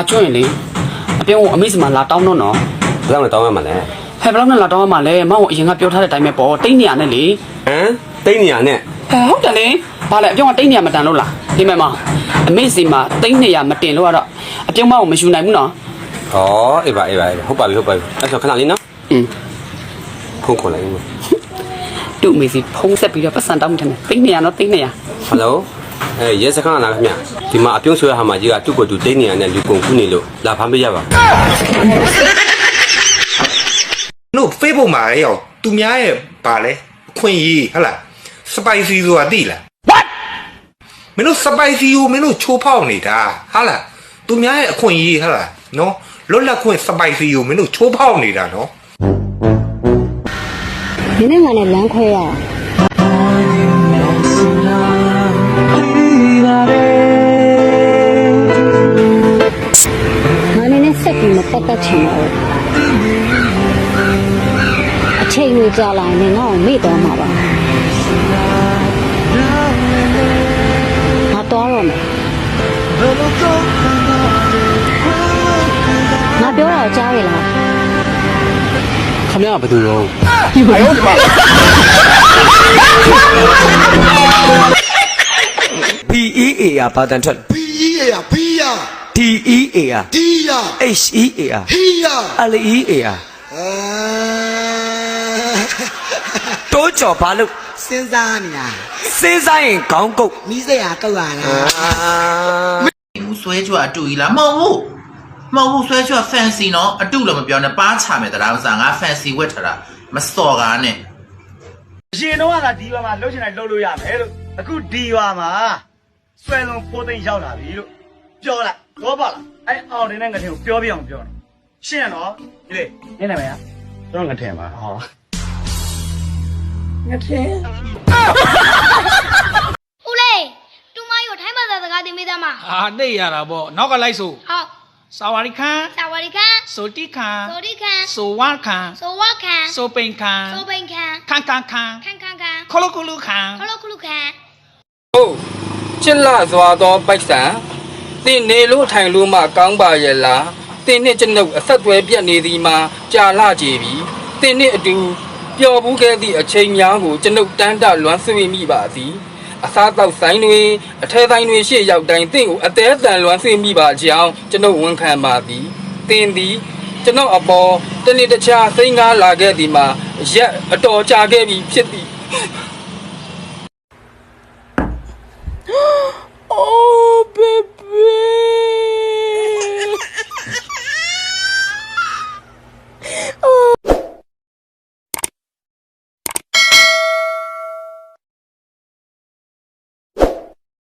အကျွရင်လေအပြုံးကိုအမေစီမှာလာတောင်းတော့နော်ဘယ်လောက်နဲ့တောင်းရမှာလဲဟဲ့ဘယ်လောက်နဲ့လာတောင်းရမှာလဲမောင်ကိုအရင်ကပြောထားတဲ့အတိုင်းပဲပေါ့တိတ်နေရနဲ့လေဟမ်တိတ်နေရနဲ့ဟဲ့ဟုတ်တယ်လေဘာလဲအပြုံးကတိတ်နေရမတန်လို့လားဒီမဲ့မောင်အမေစီမှာတိတ်နေရမတင်လို့ကတော့အပြုံးမောင်ကိုမယူနိုင်ဘူးနော်ဩအေးပါအေးပါအေးပါဟုတ်ပါပြီဟုတ်ပါပြီအဲ့ဆိုခဏလေးနော်อืมဖုန်းခေါ်လိုက်ဦးမယ်သူ့အမေစီဖုံးဆက်ပြီးတော့ပတ်စံတောင်းမှတယ်တိတ်နေရနော်တိတ်နေရ ဟယ်လို အဲရဲစခန်းကလာခင်ဗျဒီမှာအပြုံးဆွဲဟာမှာကြီးကသူ့ကိုယ်သူတိတ်နေရနဲ့လူကုန်ကူးနေလို့လာဖမ်းပေးရပါတို့ Facebook မှာလေရောသူများရဲ့ဗာလဲအခွင့်အရေးဟဟလား spicy ဆိုတာသိလား what မင်းတို့ spicy ကိုမင်းတို့ချိုးဖောက်နေတာဟာလားသူများရဲ့အခွင့်အရေးဟဟလားနော်လွတ်လပ်ခွင့် spicy ကိုမင်းတို့ချိုးဖောက်နေတာနော်နင်းနဲ့ငါနဲ့လမ်းခွဲရအောင် ဆက်ပြီးမပတ်သက်ချင်တော့ဘူးအချိန်ကြီးကြာလာရင်ငါ့ကိုမေ့တော့မှာပါငါတော့တော့မယ်ငါပြောတာကိုကြားရလား ခမရဘယ်သူတော့ P E A อ่ะဘာတန်ထွက် B E A 啊 B 呀 D E A R D ya H E A R He ya L E A R တိုးကြော်ဘာလို့စဉ်းစားနေလားစဉ်းစားရင်ခေါင်းကုတ်မိစရာကောက်ရလားဘူးဆွဲချွတ်အတူကြီးလားမဟုတ်ဘူးမဟုတ်ဘူးဆွဲချွတ် fancy နော်အတူလည်းမပြောနဲ့ပါချမယ်တရားမစားငါ fancy ဝတ်ထတာမစော်ကားနဲ့အရင်တော့ကဒီဘာမှာလှုပ်ချင်တိုင်းလှုပ်လို့ရမယ်လို့အခုဒီဘာမှာဆွဲလုံးဖိုးသိမ့်ရောက်လာပြီလို့ပြောလိုက် တော့ပါလားအဲ့အောင်တင်တဲ့ငထင်ကိုပြောပြအောင်ပြောတော့ရှင်းရနော်ဒီလေနင်းနာမည်ကကျွန်တော်ငထင်ပါဟောငထင်ဦးလေးတူမကြီးကိုထိုင်းဘာသာစကားသင်ပေးသားမအာနေရတာပေါ့နောက်ကလိုက်ဆိုဟုတ်စဝါရီခန်စာဝရီခန်ဆိုတိခန်ဆိုဒီခန်ဆိုဝါခန်ဆိုဝခန်ဆိုပိန်ခန်ဆိုပိန်ခန်ခန်ခန်ခန်ခန်ခန်ခန်ခလုကလုခန်ခလုခလုခန်ဟုတ်ချစ်လာစွာသောပိုက်ဆံ သင်နေလို့ထိုင်လို့မှကောင်းပါရဲ့လားသင်နှင့်ကျွန်ုပ်အဆက်အသွယ်ပြတ်နေသည်မှာကြာလာကြပြီသင်နှင့်အတူပျော်ဘူးခဲ့သည့်အချိန်များကိုကျွန်ုပ်တန်းတလွမ်းဆွေမိပါသည်အစားတောက်ဆိုင်တွေအထဲဆိုင်တွေရှေ့ရောက်တိုင်းသင်ကိုအသေးအတန်လွမ်းဆွေမိပါကြောင်းကျွန်ုပ်ဝန်ခံပါသည်သင်သည်ကျွန်တော်အပေါ်တနေ့တခြားစိတ်ငားလာခဲ့သည်မှာရက်အတော်ကြာခဲ့ပြီဖြစ်သည်